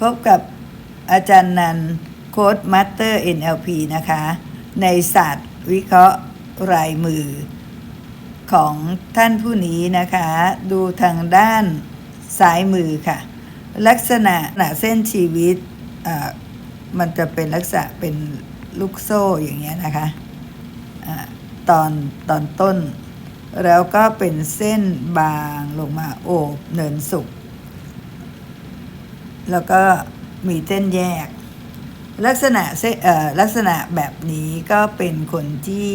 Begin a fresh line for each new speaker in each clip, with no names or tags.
พบกับอาจารย์นันโค้ดมาสเตอร์ NLP นะคะ ในศาสตร์วิเคราะห์รายมือ ของท่านผู้นี้นะคะ ดูทางด้านซ้ายมือค่ะ ลักษณะหนาเส้นชีวิตอ่ามันจะเป็นลักษณะเป็นลูกโซ่อย่างเงี้ยนะคะอาตอนตอนต้น แล้วก็เป็นเส้นบางลงมาโอบเนินสุก แล้วก็มีเส้นแยก ลักษณะเส้นเอ่อลักษณะแบบนี้ก็เป็นคนที่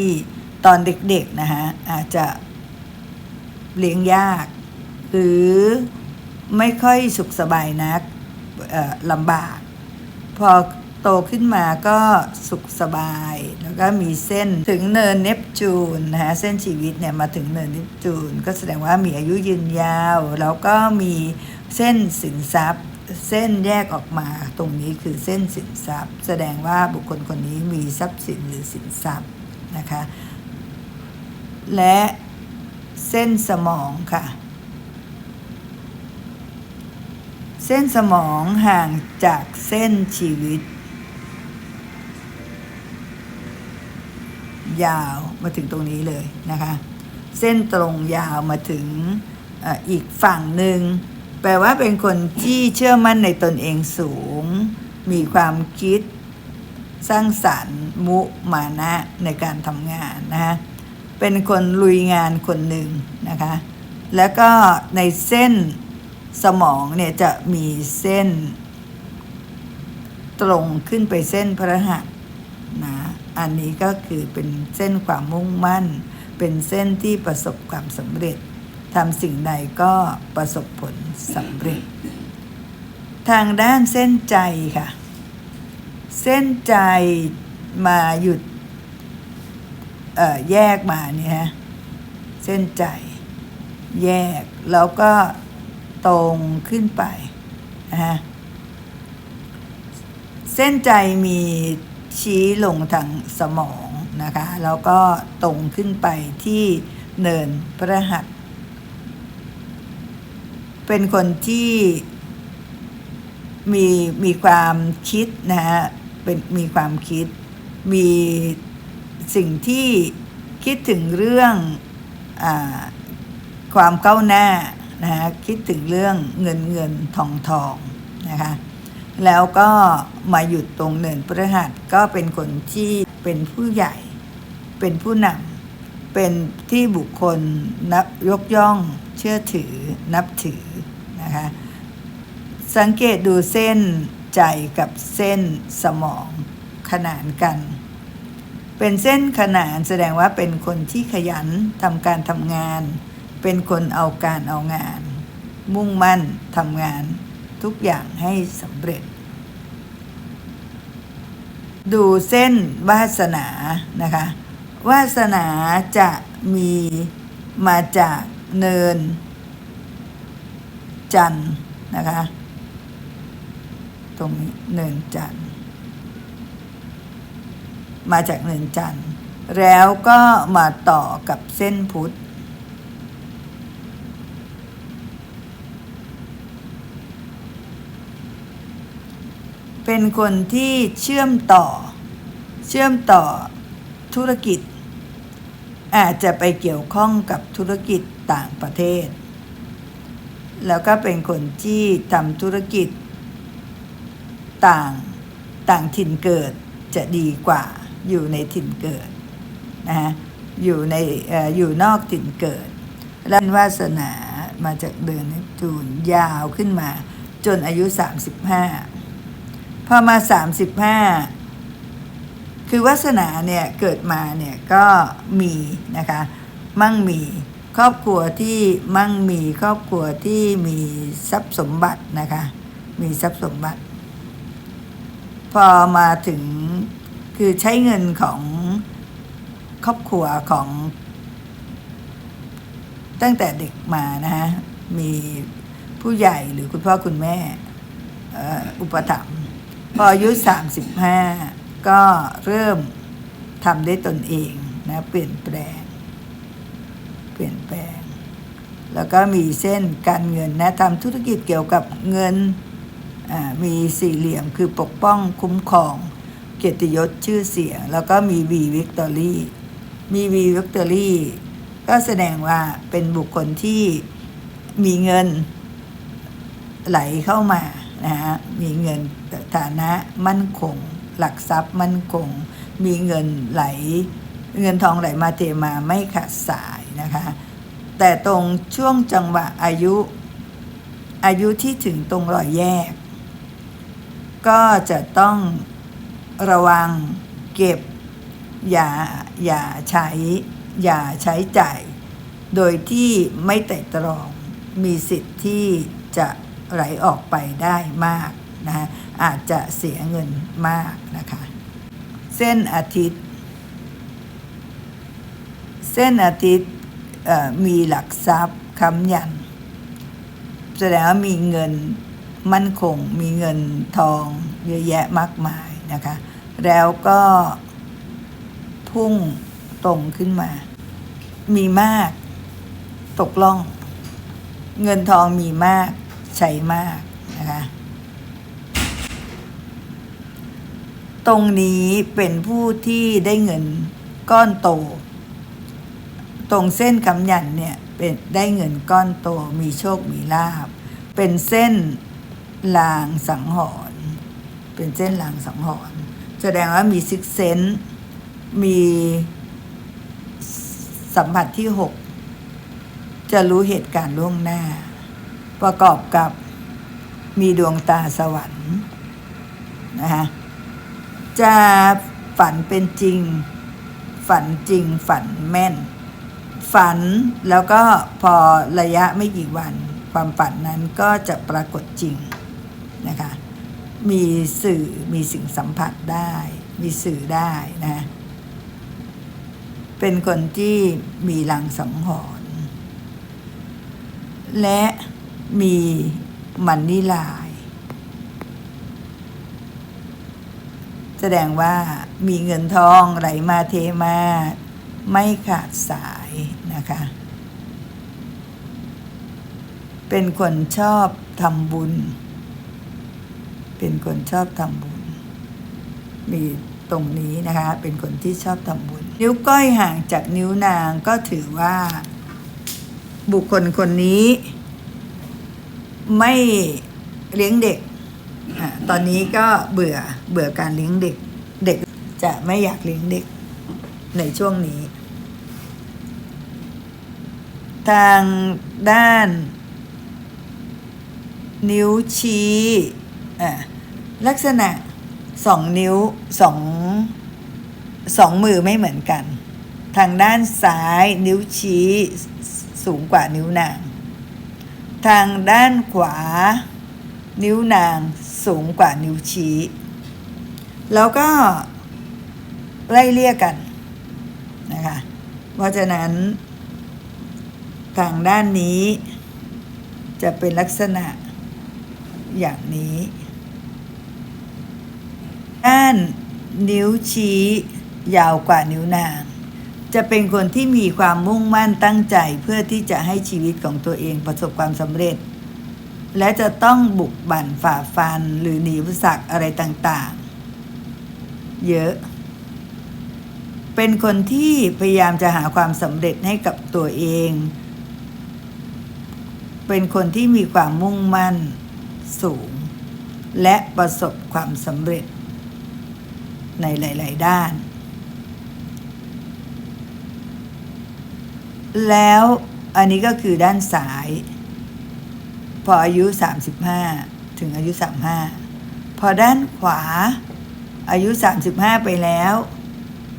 ตอนเด็กๆนะฮะอาจจะเลี้ยงยาก หรือไม่ค่อยสุขสบายนักลำบาก พอโตขึ้นมาก็สุขสบาย แล้วก็มีเส้นถึงเนินเนปจูนนะฮะเส้นชีวิตเนี่ยมาถึงเนินเนปจูน ก็แสดงว่ามีอายุยืนยาว แล้วก็มีเส้นสินทรัพย์ เส้นแยกออกมาตรงนี้คือเส้นสินทรัพย์ แสดงว่าบุคคลคนนี้มีทรัพย์สินหรือสินทรัพย์นะคะและเส้นสมองค่ะ เส้นสมองห่างจากเส้นชีวิต ยาวมาถึงตรงนี้เลยนะคะ เส้นตรงยาวมาถึงออีกฝั่งหนึ่ง แปลว่าเป็นคนที่เชื่อมั่นในตนเองสูง มีความคิดสร้างสรรค์มุมานะในการทำงานนะคะเป็นคนลุยงานคนหนึ่งนะคะแล้วก็ในเส้นสมองเนี่ยจะมีเส้น ตรงขึ้นไปเส้นพระหัตนะอันนี้ก็คือเป็นเส้นความมุ่งมั่น เป็นเส้นที่ประสบความสำเร็จ ทำสิ่งใดก็ประสบผลสำเร็จ ทางด้านเส้นใจค่ะ เส้นใจมาหยุดแยกมาเนี่ยฮะเส้นใจแยกแล้วก็ตรงขึ้นไปนะฮะเส้นใจมีชี้ลงทางสมองนะคะ แล้วก็ตรงขึ้นไปที่เนินพระหัตถ เป็นคนที่มีมีความคิดนะฮะเป็นมีความคิด มีสิ่งที่คิดถึงเรื่องอความก้าวหน้านะฮะคิดถึงเรื่องเงินเงินทองทองนะคะแล้วก็มาหยุดตรงเนินพฤหัสก็เป็นคนที่เป็นผู้ใหญ่ เป็นผู้นำเป็นที่บุคคลนับยกย่อง ชื่อถือนับถือนะคะสังเกตดูเส้นใจกับเส้นสมองขนานกัน เป็นเส้นขนานแสดงว่าเป็นคนที่ขยันทำการทำงาน เป็นคนเอาการเอางาน มุ่งมั่นทำงานทุกอย่างให้สำเร็จ ดูเส้นวาสนานะคะวาสนาจะมีมาจาก เนิน จันนะคะ ตรงนี้เนินจันมาจากเนินจันแล้วก็มาต่อกับเส้นพุทธเป็นคนที่เชื่อมต่อ เชื่อมต่อธุรกิจ อาจจะไปเกี่ยวข้องกับธุรกิจ ต่างประเทศ แล้วก็เป็นคนที่ทำธุรกิจ ต่างต่างถิ่นเกิดจะดีกว่าอยู่ในถิ่นเกิดนะฮะอยู่ในออยู่นอกถิ่นเกิดและวาสนามาจากเดือนนปจูนยาวขึ้นมา จนอายุ 35 พอมา 35 คือวาสนาเนี่ยเกิดมาเนี่ยก็มีนะคะ มั่งมี ครอบครัวที่มั่งมีครอบครัวที่มีทรัพย์สมบัตินะคะ มีทรัพย์สมบัติ พอมาถึงคือใช้เงินของครอบครัวของ ตั้งแต่เด็กมานะฮะมีผู้ใหญ่หรือคุณพ่อคุณแม่อ,อ,อุปถัมภ์พออายุสามสิบห้าก็เริ่มทำได้ตนเองนะเปลี่ยนแปลง เปลี่ยนแปลง แล้วก็มีเส้นการเงินนะทำธุรกิจเกี่ยวกับเงินมีสี่เหลี่ยมคือปกป้องคุ้มครอง เกียรติยศชื่อเสียง แล้วก็มีวีวิกตอรี่มีวีวิกตอรี่ก็แสดงว่าเป็นบุคคลที่มีเงินไหลเข้ามานะฮะมีเงินฐานะมั่นคง หลักทรัพย์มั่นคง มีเงินไหล เงินทองไหลมาเทมาไม่ขาดสาย นะคะ แต่ตรงช่วงจังหวะอายุอายุที่ถึงตรงรอยแยก ก็จะต้องระวังเก็บ อย่าอย่าใช้ อย่าใช้จ่าย โดยที่ไม่ไตร่ตรองมีสิทธิ์ที่จะไหลออกไปได้มากนะฮะอาจจะเสียเงินมากนะคะ เส้นอาทิตย์ เส้นอาทิตย์ มีหลักทรัพย์ค้ำยันแสดงว่ามีเงินมั่นคง มีเงินทองเยอะแยะมากมายนะคะ แล้วก็พุ่งตรงขึ้นมา มีมาก ตกล่อง เงินทองมีมาก ใช้มากนะคะตรงนี้เป็นผู้ที่ได้เงินก้อนโต ตรงเส้นคำยันเนี่ยเป็นได้เงินก้อนโตมีโชคมีลาบ เป็นเส้นลางสังหรณ์เป็นเส้นลางสังหรณ์แสดงว่ามีซิกเซนมีสัมผัสที่หกจะรู้เหตุการณ์ล่วงหน้า ประกอบกับมีดวงตาสวรรค์นะคะจะฝันเป็นจริง ฝันจริงฝันแม่น ฝันแล้วก็พอระยะไม่กี่วัน ความฝันนั้นก็จะปรากฏจริงนะคะมีสื่อมีสิ่งสัมผัสได้ มีสื่อได้นะเป็นคนที่มีลังสังหรณ์และมีมันนิลาย แสดงว่ามีเงินทองไหลมาเทมา ไม่ขาดสาย นะคะ เป็นคนชอบทำบุญ เป็นคนชอบทำบุญ มีตรงนี้นะคะ เป็นคนที่ชอบทำบุญ นิ้วก้อยห่างจากนิ้วนางก็ถือว่า บุคคลคนนี้ ไม่เลี้ยงเด็กอตอนนี้ก็เบื่อเบื่อการเลี้ยงเด็ก เด็กจะไม่อยากเลี้ยงเด็กในช่วงนี้ ทางด้าน นิ้วชี้อะลักษณะสองนิ้วสองสองมือไม่เหมือนกัน ทางด้านซ้ายนิ้วชี้สูงกว่านิ้วนาง ทางด้านขวา นิ้วนางสูงกว่านิ้วชี้ แล้วก็ไล่เลี่ยกันนะคะ เพราะฉะนั้น ทางด้านนี้ จะเป็นลักษณะอย่างนี้ ด้านนิ้วชี้ยาวกว่านิ้วนาง จะเป็นคนที่มีความมุ่งมั่นตั้งใจเพื่อที่จะให้ชีวิตของตัวเองประสบความสำเร็จ และจะต้องบุกบั่นฝ่าฟันหรือหนีอุปสรรคอะไรต่างๆ เยอะ เป็นคนที่พยายามจะหาความสำเร็จให้กับตัวเอง เป็นคนที่มีความมุ่งมั่นสูง และประสบความสำเร็จ ในหลาย ๆ ด้าน แล้วอันนี้ก็คือด้านซ้าย พออายุ 35 ถึงอายุ 35 พอด้านขวาอายุ 35 ไปแล้ว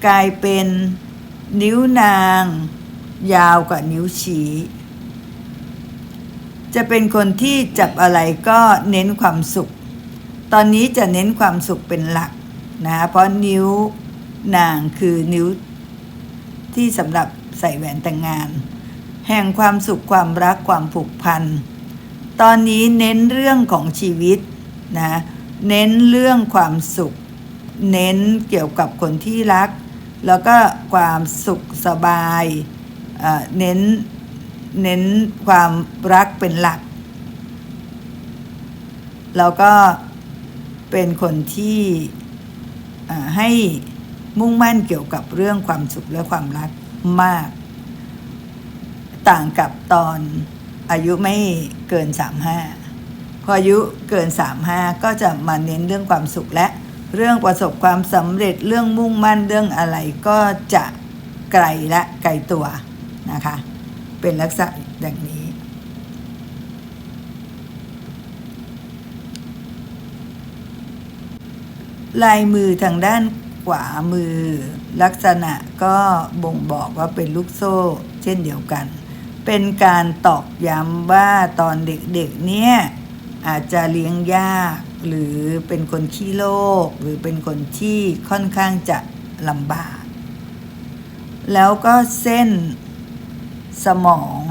กลายเป็นนิ้วนาง ยาวกว่านิ้วชี้ จะเป็นคนที่จับอะไรก็เน้นความสุข ตอนนี้จะเน้นความสุขเป็นหลักนะเพราะนิ้วนางคือนิ้วที่สำหรับใส่แหวนแต่งงาน แห่งความสุขความรักความผูกพัน ตอนนี้เน้นเรื่องของชีวิตนะเน้นเรื่องความสุข เน้นเกี่ยวกับคนที่รัก แล้วก็ความสุขสบายเอ่อเน้น เน้นความรักเป็นหลัก แล้วก็เป็นคนที่ให้มุ่งมั่นเกี่ยวกับเรื่องความสุขและความรักมาก ต่างกับตอนอายุไม่เกิน 35 พออายุเกิน 35 ก็จะมาเน้นเรื่องความสุขและเรื่องประสบความสำเร็จเรื่องมุ่งมั่นเรื่องอะไรก็จะไกลและไกลตัวนะคะ เป็นลักษณะอย่างนี้ ลายมือทางด้านขวามือ ลักษณะก็บ่งบอกว่าเป็นลูกโซ่ เช่นเดียวกัน เป็นการตอกย้ำว่าตอนเด็กๆเนี่ยอาจจะเลี้ยงยากหรือเป็นคนขี้โลกหรือเป็นคนที่ค่อนข้างจะลำบาก แล้วก็เส้น สมอง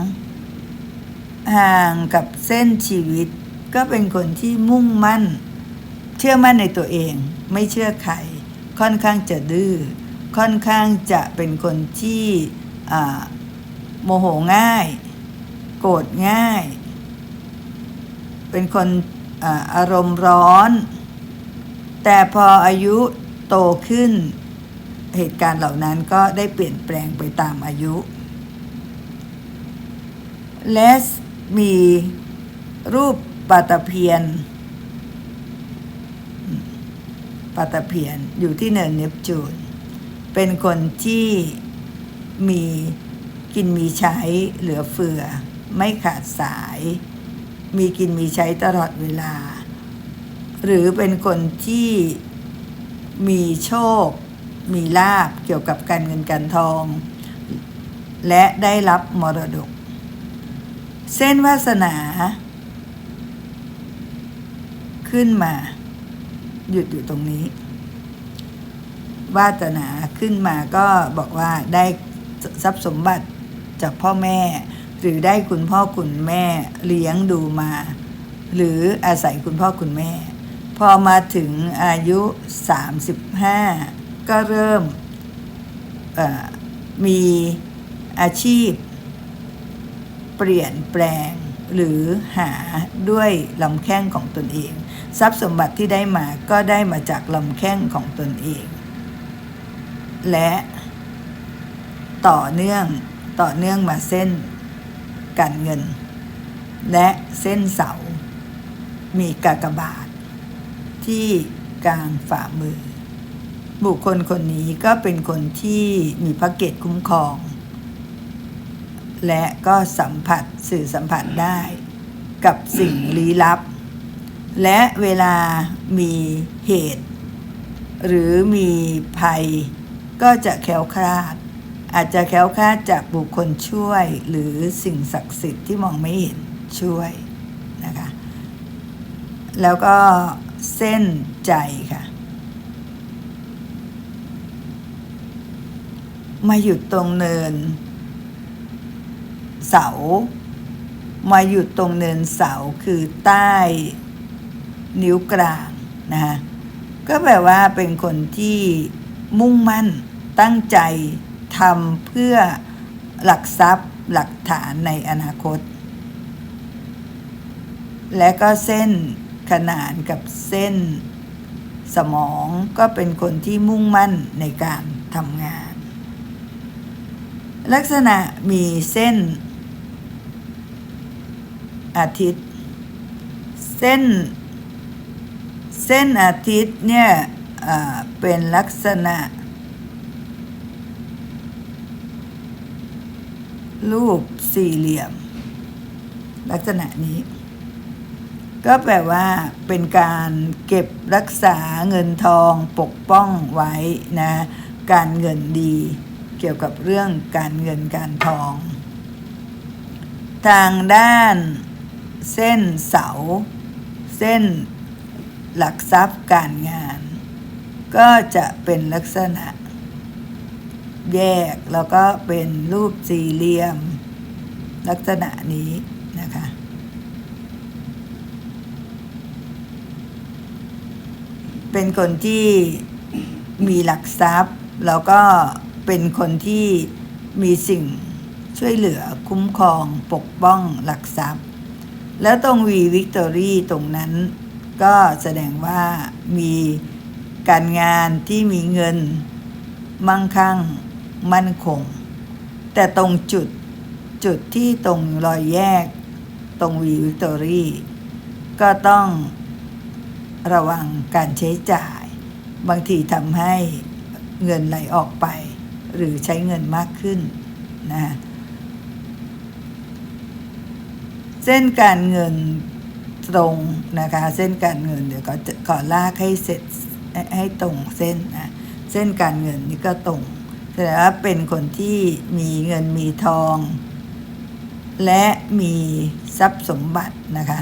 ห่างกับเส้นชีวิต ก็เป็นคนที่มุ่งมั่น เชื่อมั่นในตัวเอง ไม่เชื่อใครค่อนข้างจะดื้อค่อนข้างจะเป็นคนที่โมโหง่าย โกรธง่าย เป็นคนออารมณ์ร้อน แต่พออายุโตขึ้น เหตุการณ์เหล่านั้นก็ได้เปลี่ยนแปลงไปตามอายุ และมีรูปปาตะเพียนปาตะเพียนอยู่ที่เนินเนปจูน เป็นคนที่มีกินมีใช้เหลือเฟือ ไม่ขาดสาย มีกินมีใช้ตลอดเวลา หรือเป็นคนที่มีโชค มีลาบเกี่ยวกับการเงินการทอง และได้รับมรดก เส้นวาสนา ขึ้นมา หยุดอยู่ตรงนี้ วาสนาขึ้นมาก็บอกว่าได้ทรัพย์สมบัติจากพ่อแม่ หรือได้คุณพ่อคุณแม่เลี้ยงดูมา หรืออาศัยคุณพ่อคุณแม่ พอมาถึงอายุ 35 ก็เริ่มมีอาชีพ เปลี่ยนแปลงหรือหาด้วยลำแข้งของตนเอง ทรัพย์สมบัติที่ได้มาก็ได้มาจากลำแข้งของตนเอง และต่อเนื่องต่อเนื่องมาเส้นการเงิน และเส้นเสา มีกากบาท ที่กลางฝ่ามือ บุคคลคนนี้ก็เป็นคนที่มีพระเกตคุ้มครอง และก็สัมผัสสื่อสัมผัสได้ กับสิ่งลี้ลับ และเวลามีเหตุ หรือมีภัย ก็จะแคล้วคลาด อาจจะแคล้วคลาดจากบุคคลช่วย หรือสิ่งศักดิ์สิทธิ์ที่มองไม่เห็นช่วยนะคะแล้วก็เส้นใจค่ะ มาหยุดตรงเนิน เสา มาหยุดตรงเนินเสาคือใต้นิ้วกลางนะคะก็แปลว่าเป็นคนที่มุ่งมั่นตั้งใจทำเพื่อหลักทรัพย์หลักฐานในอนาคต และก็เส้นขนานกับเส้นสมองก็เป็นคนที่มุ่งมั่นในการทำงาน ลักษณะมีเส้น อาทิตย์ เส้น เส้นอาทิตย์เนี่ยเป็นลักษณะ รูปสี่เหลี่ยม ลักษณะนี้ ก็แปลว่าเป็นการเก็บรักษาเงินทองปกป้องไว้นะการเงินดีเกี่ยวกับเรื่องการเงินการทอง ทางด้าน เส้นเสา เส้นหลักทรัพย์การงาน ก็จะเป็นลักษณะ แยกแล้วก็เป็นรูปสี่เหลี่ยม ลักษณะนี้นะคะเป็นคนที่มีหลักทรัพย์ แล้วก็เป็นคนที่มีสิ่งช่วยเหลือคุ้มครองปกป้องหลักทรัพย์ แล้วตรงวีวิกตอรี่ตรงนั้น ก็แสดงว่ามีการงานที่มีเงิน มั่งคั่ง มั่นคง แต่ตรงจุดจุดที่ตรงรอยแยก ตรงวีวิกตอรี่ก็ต้องระวังการใช้จ่าย บางทีทำให้เงินไหลออกไป หรือใช้เงินมากขึ้นนะฮะ เส้นการเงินตรงนะคะ เส้นการเงินเดี๋ยวก็ขอลากให้เสร็จให้ให้ตรงเส้นนะเส้นการเงินนี่ก็ตรงแสดงว่าเป็นคนที่มีเงินมีทอง และมีทรัพย์สมบัตินะคะ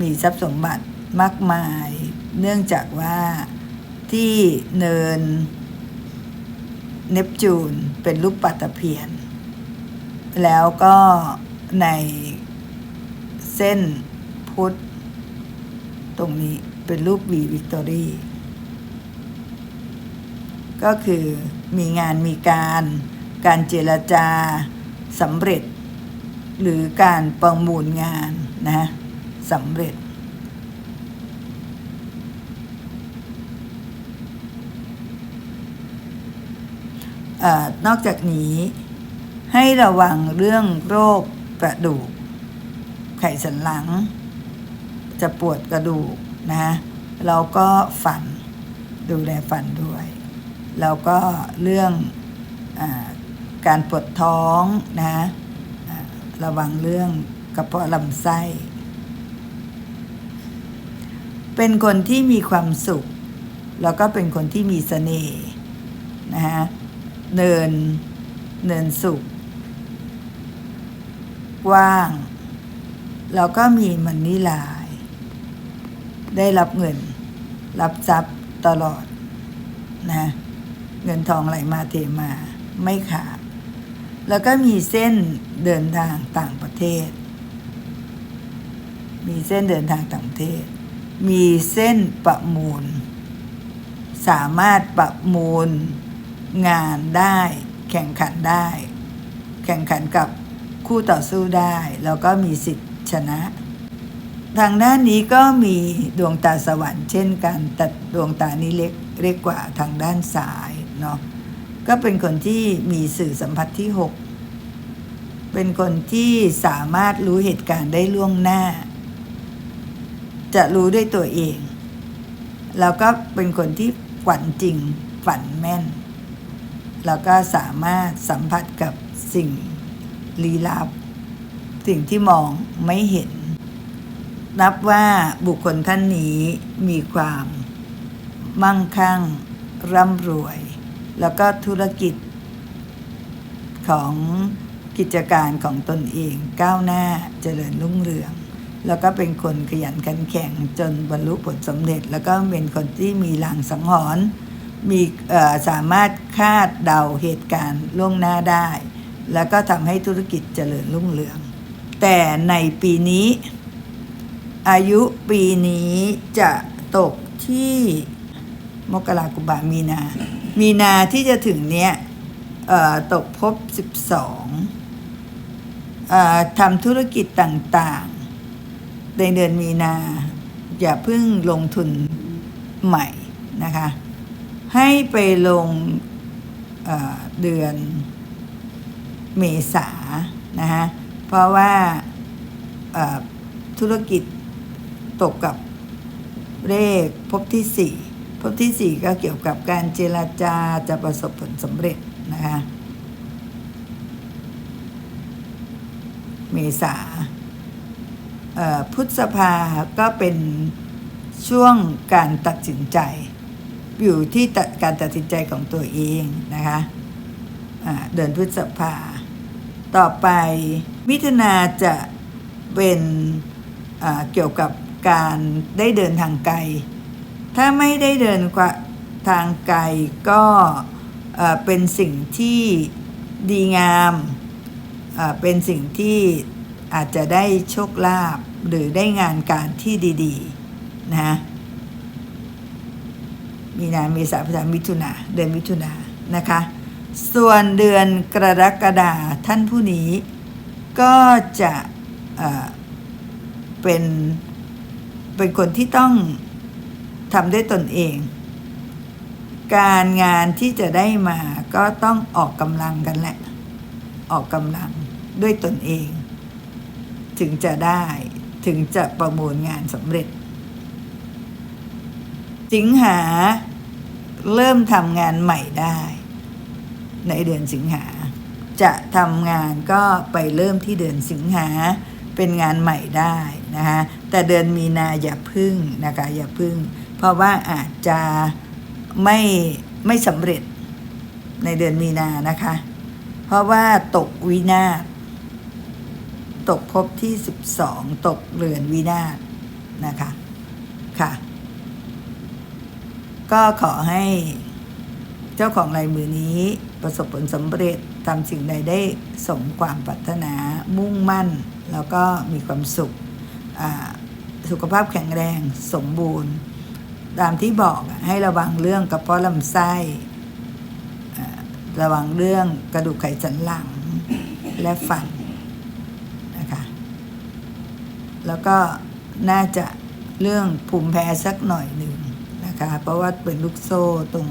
มีทรัพย์สมบัติมากมาย เนื่องจากว่าที่เนินเนปจูนเป็นรูปปัตตะเพียน แล้วก็ในเส้นพุทธตรงนี้เป็นรูปวีวิกตอรี่ก็คือมีงานมีการ การเจรจาสำเร็จ หรือการประมูลงานนะสำเร็จอนอกจากนี้ ให้ระวังเรื่องโรคกระดูก ไขสันหลัง จะปวดกระดูกนะแล้วก็ฟันดูแลฟันด้วยแล้วก็เรื่องอการปวดท้องนะระวังเรื่องกระเพาะลำไส้ เป็นคนที่มีความสุข แล้วก็เป็นคนที่มีเสน่ห์นะฮะเนินเนินสุข กว้าง แล้วก็มีมันนี่ลาย ได้รับเงิน รับทรัพย์ตลอดนะเงินทองไหลมาเทมาไม่ขาด แล้วก็มีเส้นเดินทางต่างประเทศ มีเส้นเดินทางต่างประเทศ มีเส้นประมูล สามารถประมูลงานได้ แข่งขันได้ แข่งขันกับ คู่ต่อสู้ได้แล้วก็มีสิทธิ์ชนะ ทางด้านนี้ก็มีดวงตาสวรรค์เช่นกันแต่ดวงตานี้เล็กเล็กกว่าทางด้านซ้ายเนาะก็เป็นคนที่มีสื่อสัมผัสที่หกเป็นคนที่สามารถรู้เหตุการณ์ได้ล่วงหน้า จะรู้ด้วยตัวเอง แล้วก็เป็นคนที่ฝันจริงฝันแม่น แล้วก็สามารถสัมผัสกับสิ่ง ลี้ลับ สิ่งที่มองไม่เห็น นับว่าบุคคลท่านนี้มีความ มั่งคั่ง ร่ำรวย แล้วก็ธุรกิจ ของกิจการของตนเองก้าวหน้าเจริญรุ่งเรือง แล้วก็เป็นคนขยันขันแข็งจนบรรลุผลสำเร็จ แล้วก็เป็นคนที่มีลางสังหรณ์มีสามารถคาดเดาเหตุการณ์ล่วงหน้าได้ แล้วก็ทำให้ธุรกิจเจริญรุ่งเรือง แต่ในปีนี้ อายุปีนี้จะตกที่มกรากุมภามีนา มีนาที่จะถึงเนี้ยตกพสิบสองทำธุรกิจต่างๆ ในเดือนมีนา อย่าเพิ่งลงทุนใหม่นะคะ ให้ไปลงเดือน เมษานะฮะเพราะว่าธุรกิจตกกับเลขภพที่สี่ภพที่สี่ก็เกี่ยวกับการเจรจาจะประสบผลสำเร็จนะคะเมษาเอ่อพฤษภาก็เป็นช่วงการตัดสินใจ อยู่ที่การตัดสินใจของตัวเองนะคะอ่าเดือนพฤษภา ต่อไปมิถุนาจะเป็นเกี่ยวกับการได้เดินทางไกล ถ้าไม่ได้เดินทางไกลก็เป็นสิ่งที่ดีงามเอ่อเป็นสิ่งที่อาจจะได้โชคลาภหรือได้งานการที่ดีๆนะมีนาเมษาพฤษภามิถุนาเดือนมิถุนานะคะ ส่วนเดือนกรกฎาท่านผู้นี้ก็จะเป็นเป็นคนที่ต้องทำด้วยตนเอง การงานที่จะได้มาก็ต้องออกกำลังกันแหละ ออกกำลังด้วยตนเอง ถึงจะได้ถึงจะประมูลงานสำเร็จ สิงหาเริ่มทำงานใหม่ได้ ในเดือนสิงหา จะทำงานก็ไปเริ่มที่เดือนสิงหา เป็นงานใหม่ได้นะคะแต่เดือนมีนาอย่าพึ่งนะคะอย่าพึ่ง เพราะว่าอาจจะไม่ไม่สำเร็จในเดือนมีนานะคะ เพราะว่าตกวินาศตกภพที่ 12 ตกเรือนวินาศนะคะค่ะ ก็ขอให้ เจ้าของลายมือนี้ประสบผลสำเร็จทำสิ่งใดได้สมความปรารถนามุ่งมั่น แล้วก็มีความสุขสุขภาพแข็งแรงสมบูรณ์ ตามที่บอกให้ระวังเรื่องกระเพาะลำไส้ระวังเรื่องกระดูกไขสันหลังและฟันนะคะแล้วก็น่าจะเรื่องภูมิแพ้สักหน่อยหนึ่งนะคะเพราะว่าเป็นลูกโซ่ตรง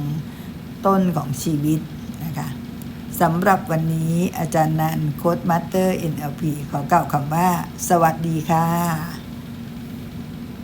ต้นของชีวิตนะคะสำหรับวันนี้อาจารย์นันโค้ดมาสเตอร์ NLP ขอกล่าวคำว่า สวัสดีค่ะ